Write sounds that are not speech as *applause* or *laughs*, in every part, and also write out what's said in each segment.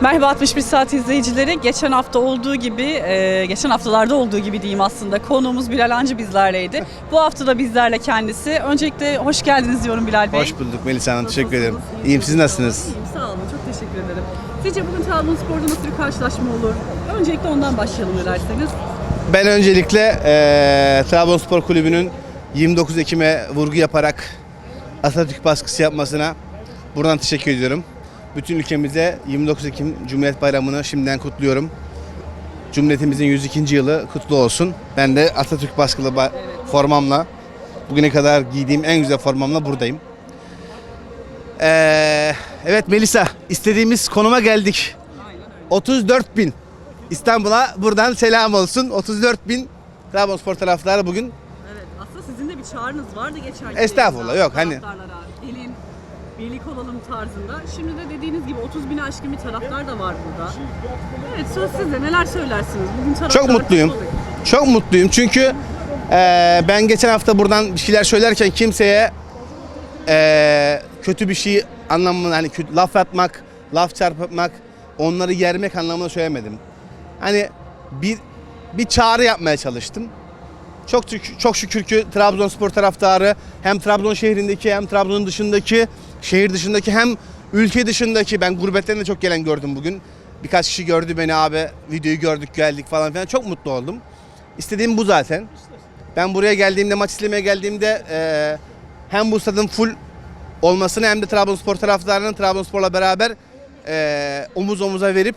Merhaba 61 Saat izleyicileri. Geçen hafta olduğu gibi, e, geçen haftalarda olduğu gibi diyeyim aslında. Konuğumuz Bilal Hancı bizlerleydi. *laughs* Bu hafta da bizlerle kendisi. Öncelikle hoş geldiniz diyorum Bilal Bey. Hoş bulduk Melisa Hanım. Teşekkür ederim. İyiyim. Siz nasılsınız? İyiyim, sağ olun. Çok teşekkür ederim. Sizce bugün Trabzonspor'da nasıl bir karşılaşma olur? Öncelikle ondan başlayalım dilerseniz. Ben öncelikle eee Trabzonspor Kulübü'nün 29 Ekim'e vurgu yaparak Atatürk baskısı yapmasına buradan teşekkür ediyorum. Bütün ülkemize 29 Ekim Cumhuriyet Bayramı'nı şimdiden kutluyorum. Cumhuriyetimizin 102. yılı kutlu olsun. Ben de Atatürk baskılı ba- formamla bugüne kadar giydiğim en güzel formamla buradayım. Eee, evet Melisa istediğimiz konuma geldik. 34 bin. İstanbul'a buradan selam olsun. 34 bin Trabzonspor taraftarı bugün. Evet, aslında sizin de bir çağrınız vardı geçen gün. Estağfurullah, yok, hani- taraftarlara. Birlik olalım tarzında. Şimdi de dediğiniz gibi 30 bini aşkın bir taraftar da var burada. Evet, söz sizde. Neler söylersiniz? Bugün taraftar Çok mutluyum. Çok mutluyum çünkü eee, ben geçen hafta buradan bir şeyler söylerken kimseye eee, kötü bir şey anlamında hani kötü, laf atmak, laf çarpmak, onları yermek anlamında söylemedim. Hani bir bir çağrı yapmaya çalıştım. Çok çok şükür ki Trabzonspor taraftarı hem Trabzon şehrindeki hem Trabzon'un dışındaki, şehir dışındaki hem ülke dışındaki ben gurbetten de çok gelen gördüm bugün. Birkaç kişi gördü beni abi, videoyu gördük geldik falan filan. Çok mutlu oldum. İstediğim bu zaten. Ben buraya geldiğimde, maç izlemeye geldiğimde eee, hem bu stadın full olmasını hem de Trabzonspor taraftarının Trabzonspor'la beraber eee, omuz omuza verip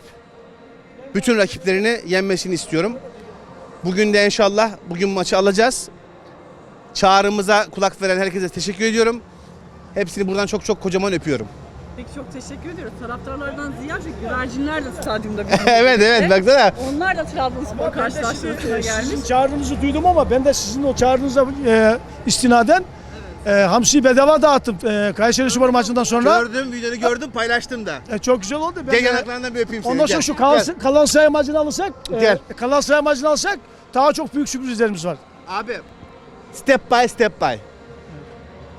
bütün rakiplerini yenmesini istiyorum. Bugün de inşallah bugün maçı alacağız. Çağrımıza kulak veren herkese teşekkür ediyorum. Hepsini buradan çok çok kocaman öpüyorum. Peki çok teşekkür ediyoruz. Taraftarlardan ziyade güvercinler de stadyumda *laughs* bizim evet evet baksana. Onlar da Trabzonspor karşılaşmasına gelmiş. Sizin çağrınızı duydum ama ben de sizin o çağrınıza e, istinaden e, hamsi bedava dağıttım e, Kayseri Spor maçından sonra. Gördüm videonu gördüm paylaştım da. E, çok güzel oldu. Ben Gel de- yanaklarından bir öpeyim seni. Ondan sonra Gel, şu kalan, gel. kalan sayı maçını alırsak, e, Gel. kalan sayı maçını alırsak daha çok büyük sürprizlerimiz var. Abi step by step by.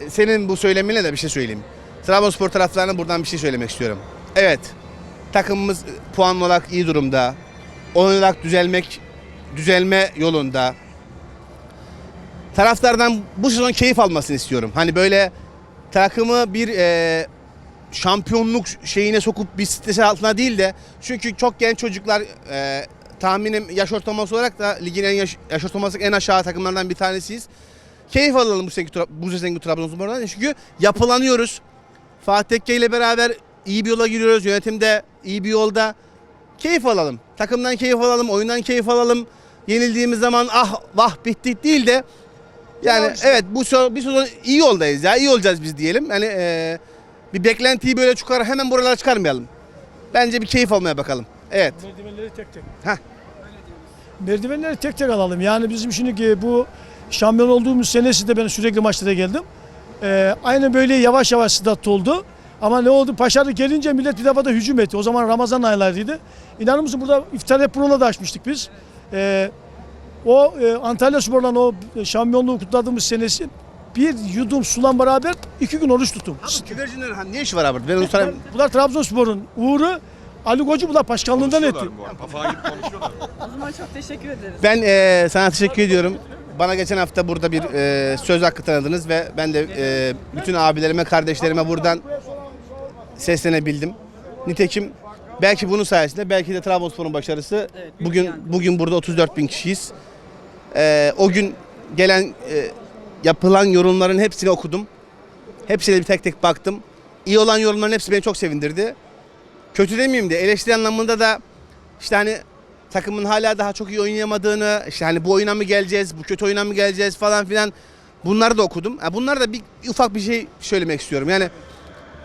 Senin bu söyleminle de bir şey söyleyeyim. Trabzonspor taraftarına buradan bir şey söylemek istiyorum. Evet. Takımımız puan olarak iyi durumda. Oyun olarak düzelmek düzelme yolunda. Taraftardan bu sezon keyif almasını istiyorum. Hani böyle takımı bir e, şampiyonluk şeyine sokup bir stresi altına değil de çünkü çok genç çocuklar e, tahminim yaş ortalaması olarak da ligin en yaş, yaş ortalaması en aşağı takımlardan bir tanesiyiz. Keyif alalım bu seneki, bu seneki Trabzonspor'dan çünkü yapılanıyoruz. Fatih Tekke ile beraber iyi bir yola giriyoruz. Yönetimde iyi bir yolda. Keyif alalım. Takımdan keyif alalım, oyundan keyif alalım. Yenildiğimiz zaman ah vah bittik değil de yani Ya işte- evet bu sezon, bir sezon iyi yoldayız ya. iyi olacağız biz diyelim. Yani eee, bir beklentiyi böyle çıkar hemen buralara çıkarmayalım. Bence bir keyif almaya bakalım. Evet. Merdivenleri tek tek. Heh. Merdivenleri tek tek alalım. Yani bizim şimdi bu şampiyon olduğumuz senesinde ben sürekli maçlara geldim. Ee, aynı böyle yavaş yavaş stat oldu. Ama ne oldu? Paşarı gelince millet bir defa da hücum etti. O zaman Ramazan aylarıydı. İnanır mısın burada iftar hep da açmıştık biz. Ee, o e, Antalya Spor'la o şampiyonluğu kutladığımız senesi bir yudum sulan beraber iki gün oruç tuttum. Abi güvercinlerin ha, ne işi var abi? Ben onu sorayım. *laughs* Bunlar Trabzonspor'un uğuru Ali Koç'u bunlar başkanlığından etti. Bu arada. Gidip konuşuyorlar. O zaman çok teşekkür ederiz. Ben eee, sana teşekkür ediyorum. Bana geçen hafta burada bir eee, söz hakkı tanıdınız ve ben de eee, bütün abilerime, kardeşlerime buradan seslenebildim. Nitekim belki bunun sayesinde belki de Trabzonspor'un başarısı bugün bugün burada 34 bin kişiyiz. Eee, o gün gelen eee, yapılan yorumların hepsini okudum. Hepsine bir tek tek baktım. İyi olan yorumların hepsi beni çok sevindirdi. Kötü demeyeyim de eleştiri anlamında da işte hani takımın hala daha çok iyi oynayamadığını, işte hani bu oyuna mı geleceğiz, bu kötü oyuna mı geleceğiz falan filan bunları da okudum. Ha, Bunlar da bir ufak bir şey söylemek istiyorum. Yani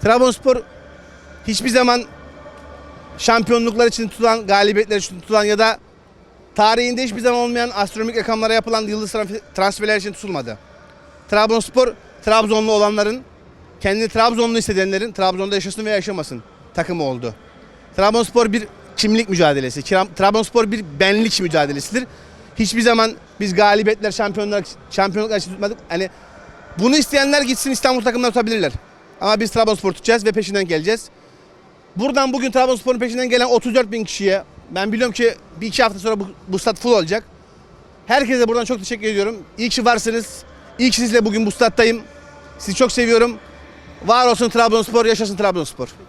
Trabzonspor hiçbir zaman şampiyonluklar için tutulan, galibiyetler için tutulan ya da tarihinde hiçbir zaman olmayan astronomik rakamlara yapılan yıldız transfer- transferler için tutulmadı. Trabzonspor, Trabzonlu olanların, kendini Trabzonlu hissedenlerin Trabzon'da yaşasın ve yaşamasın takımı oldu. Trabzonspor bir kimlik mücadelesi. Trabzonspor bir benlik mücadelesidir. Hiçbir zaman biz galibiyetler, şampiyonlar, şampiyonluklar için tutmadık. Hani bunu isteyenler gitsin İstanbul takımına tutabilirler. Ama biz Trabzonspor tutacağız ve peşinden geleceğiz. Buradan bugün Trabzonspor'un peşinden gelen 34 bin kişiye ben biliyorum ki bir iki hafta sonra bu, bu stat full olacak. Herkese buradan çok teşekkür ediyorum. İyi ki varsınız. İyi ki sizle bugün bu stattayım. Sizi çok seviyorum. Var olsun Trabzonspor, yaşasın Trabzonspor.